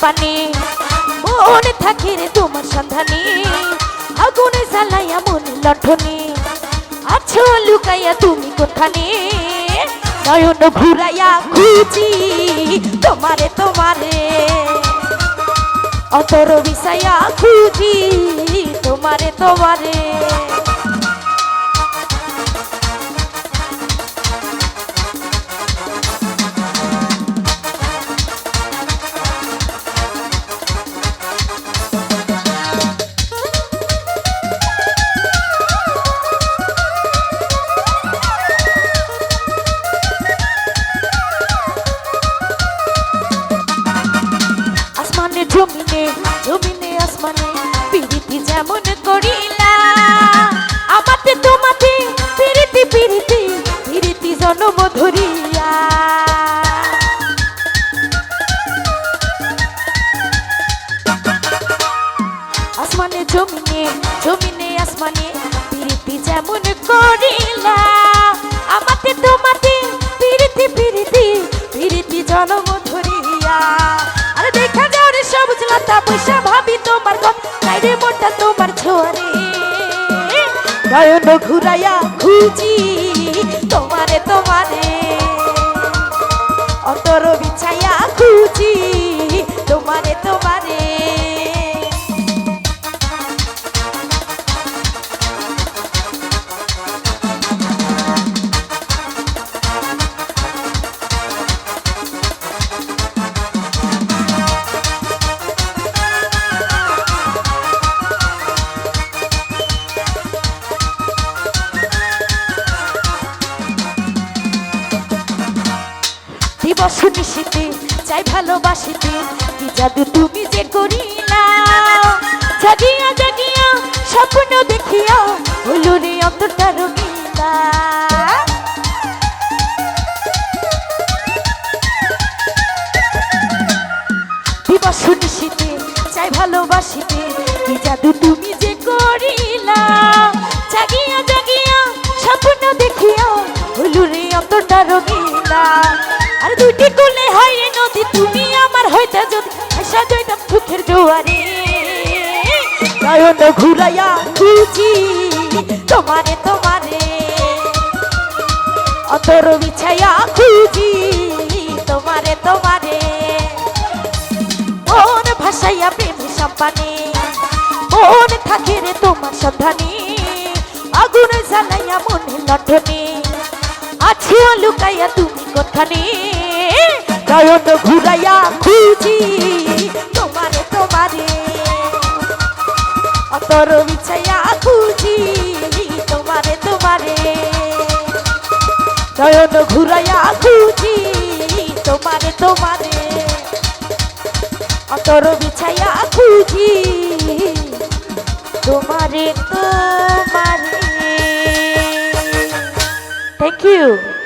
পানি। মনে থাকে রে তোমার সন্ধানে। আগুনে জ্বালাইয়া মনে লঠনে আছো লুকাইয়া তুমি কোথানে? নয়ন ঘুরাইয়া খুঁজি তোমারে তোমারে। অতর বিষয়া খুঁজি তোমারে তোমারে। জমিনে জমিনে আসমানে পিরিতি যেমন করিলা। আমাতে তোমাতে পিরিতি পিরিতি পিরিতি জনম ধরিয়া। আসমানে জমিনে জমিনে আসমানে পিরিতি যেমন করিলা। রে মোটা তোমার ছোয়ারে। নয়ন ঘুরাইয়া খুঁজি তোমারে তোমারে। অতর বিছাইয়া খুঁজি তোমারে তোমারে। দিবস নিশিতে চাই ভালোবাসিতে, কি জাদু তুমি যে করিলা? জাগিয়া জাগিয়া, স্বপ্ন দেখিয়া হইল রে অন্তটা রঙিলা দিবস নিশিতে চাই ভালোবাসিতে, কি জাদু তুমি যে করিলা? জাগিয়া জাগিয়া, স্বপ্ন দেখিয়া হইল রে অন্তটা রঙিলা আর দুটি কোলে হয় নদী, তুমি আমার হইতে যদি। আশা জয়তাম সুখের জোয়ারে। নয়ন ঘুরাইয়া খুঁজি, তোমারে তোমারে। অতর বিছাইয়া খুঁজি, তোমারে তোমারে। মন ভাসাইয়া প্রেম সম্পানে। মন থাকে রে তোমার সন্ধানে। আগুন জ্বালাইয়া মনে লঠনে আছিও লুকাইয়া তুমি কোথানে? নয়ন ঘুরাইয়া খুঁজি তোমারে তোমারে। অতর বিছাইয়া খুঁজি তোমারে তোমারে। নয়ন ঘুরাইয়া খুঁজি তোমারে তোমারে। অতর বিছাইয়া খুঁজি তোমারে তোমারে। you.